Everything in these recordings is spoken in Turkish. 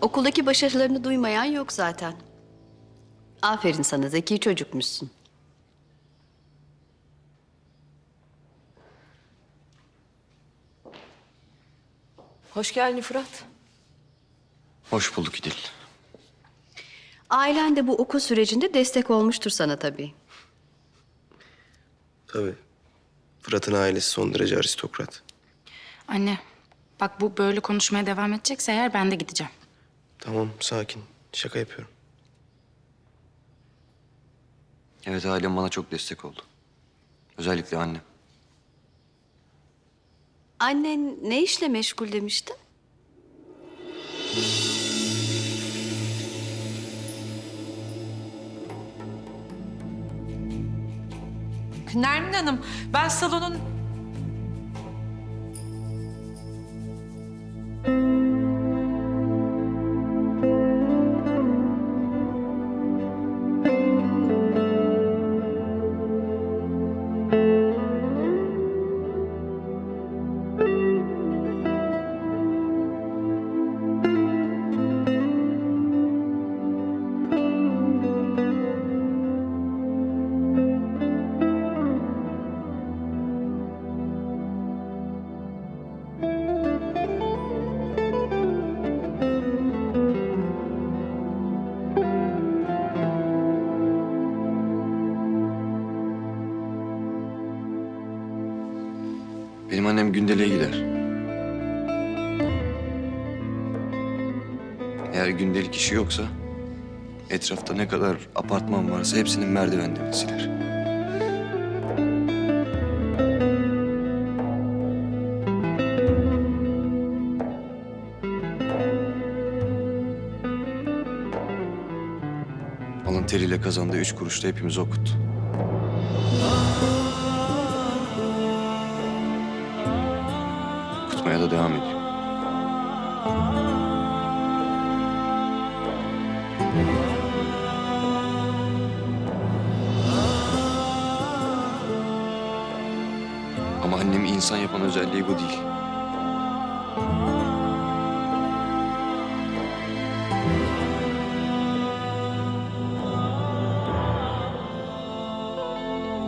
Okuldaki başarılarını duymayan yok zaten. Aferin sana zeki çocukmuşsun. Hoş geldin Fırat. Hoş bulduk İdil. Ailen de bu okul sürecinde destek olmuştur sana tabii. Tabii. Fırat'ın ailesi son derece aristokrat. Anne, bak bu böyle konuşmaya devam edecekse eğer ben de gideceğim. Tamam sakin. Şaka yapıyorum. Evet ailem bana çok destek oldu. Özellikle annem. Annen ne işle meşgul demiştin? Nermin Hanım, ben salonun... Benim annem gündeliğe gider. Eğer gündelik işi yoksa etrafta ne kadar apartman varsa hepsinin merdivenlerini siler. Alın teriyle kazandığı üç kuruşta hepimizi okuttu. Okutmaya da devam ediyor. Ama annemi insan yapan özelliği bu değil.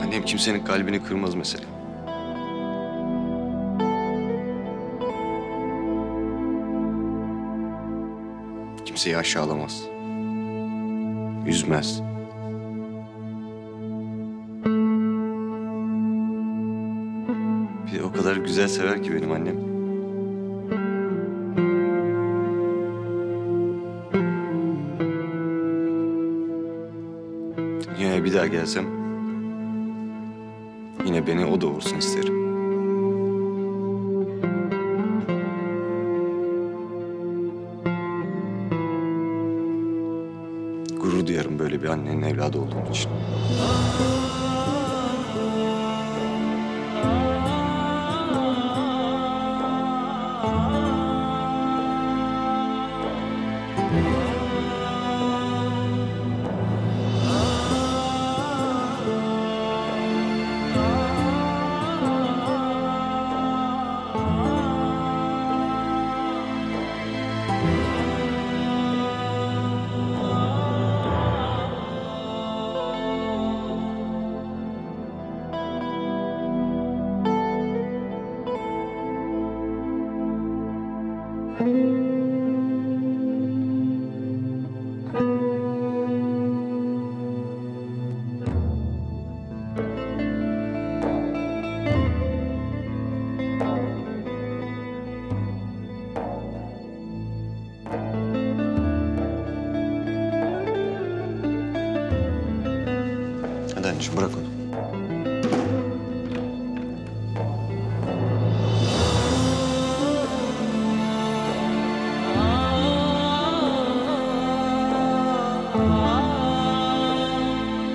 Annem kimsenin kalbini kırmaz mesela. Kimseyi aşağılamaz. Üzmez. Bir o kadar güzel sever ki benim annem. Dünyaya bir daha gelsem yine beni o doğursun isterim. Duyarım böyle bir annenin evladı olduğum için. Anneciğim bırak onu.